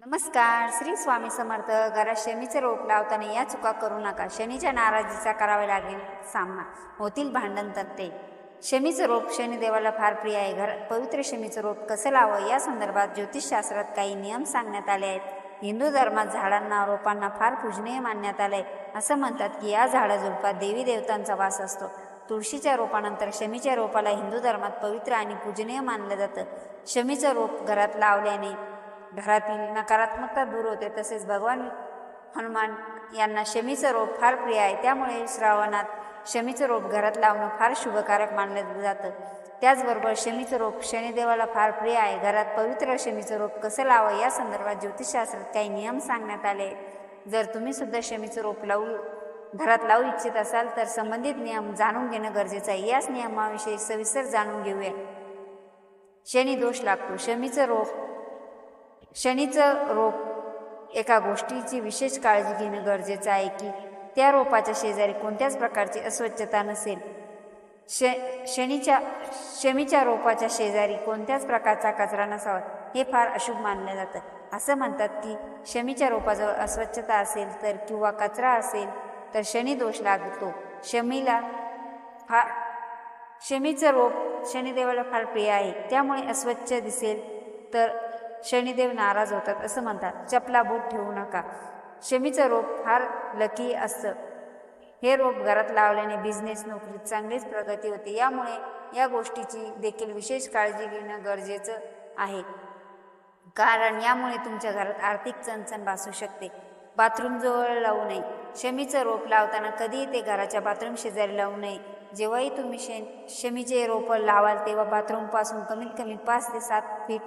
नमस्कार श्री स्वामी समर्थ. घरात शनीचे रोप लावताना या चुका करू नका. शनीच्या नाराजीचा करावा लागेल. सामना होतील भांडण तत्ते शमीचं रोप शनिदेवाला फार प्रिय आहे. घर पवित्र शमीचं रोप कसं लावावं? या संदर्भात ज्योतिषशास्त्रात काही नियम सांगण्यात आले आहेत. हिंदू धर्मात झाडांना रोपांना फार पूजनीय मानण्यात आलंय. असं म्हणतात की या झाडाझुडपात देवी देवतांचा वास असतो. तुळशीच्या रोपानंतर शमीच्या रोपाला हिंदू धर्मात पवित्र आणि पूजनीय मानलं जातं. शमीचं रोप घरात लावल्याने घरातील नकारात्मकता दूर होते तसेच भगवान हनुमान यांना शमीचं रोप फार प्रिय आहे. त्यामुळे श्रावणात शमीचं रोप घरात लावणं फार शुभकारक मानलं जातं. त्याचबरोबर शमीचं रोप शनिदेवाला फार प्रिय आहे. घरात पवित्र शमीचं रोप कसं लावं या संदर्भात ज्योतिषशास्त्रात काही नियम सांगण्यात आले. जर तुम्ही सुद्धा शमीचं रोप लावू घरात लावू इच्छित असाल तर संबंधित नियम जाणून घेणं गरजेचं आहे. याच नियमाविषयी सविस्तर जाणून घेऊया. शनी दोष लागतो. शमीचं रोप शनीचं रोप एका गोष्टीची विशेष काळजी घेणं गरजेचं आहे की त्या रोपाच्या शेजारी कोणत्याच प्रकारची अस्वच्छता नसेल. श शनीच्या शमीच्या रोपाच्या शेजारी कोणत्याच प्रकारचा कचरा नसावा हे फार अशुभ मानलं जातं. असं म्हणतात की शमीच्या रोपाजवळ अस्वच्छता असेल तर किंवा कचरा असेल तर शनी दोष लागतो शमीला फार शमीचं रोप शनिदेवाला फार प्रिय आहे. त्यामुळे अस्वच्छ दिसेल तर शनिदेव नाराज होतात असं म्हणतात. चपला बूट ठेवू नका. शमीचं रोप फार लकी असतं. हे रोप घरात लावल्याने बिझनेस नोकरीत चांगलीच प्रगती होते. यामुळे या गोष्टीची देखील विशेष काळजी घेणं गरजेचं आहे. कारण यामुळे तुमच्या घरात आर्थिक चणचण भासू शकते. बाथरूम जवळ लावू नये. शमीचं रोप लावताना कधीही ते घराच्या बाथरूम शेजारी लावू नये. जेव्हाही तुम्ही शे शमीचे रोपं लावाल तेव्हा बाथरूमपासून कमीत कमी पाच ते सात फीट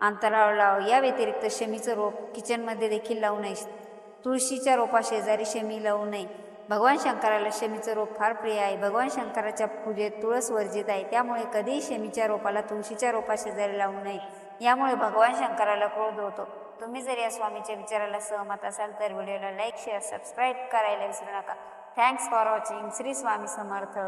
अंतरावर लाव. या व्यतिरिक्त शमीचं रोप किचनमध्ये देखील लावू नये. तुळशीच्या रोपा शेजारी शमी लावू नये. भगवान शंकराला शमीचं रोप फार प्रिय आहे. भगवान शंकराच्या पूजेत तुळस वर्जित आहे. त्यामुळे कधीही शमीच्या रोपाला तुळशीच्या रोपा शेजारी लावू नये. यामुळे भगवान शंकराला क्रोध होतो तुम्ही जर या स्वामीच्या विचाराला सहमत असाल तर व्हिडिओला लाईक शेअर सबस्क्राईब करायला विसरू नका. Thanks for watching Shri Swami Samarth.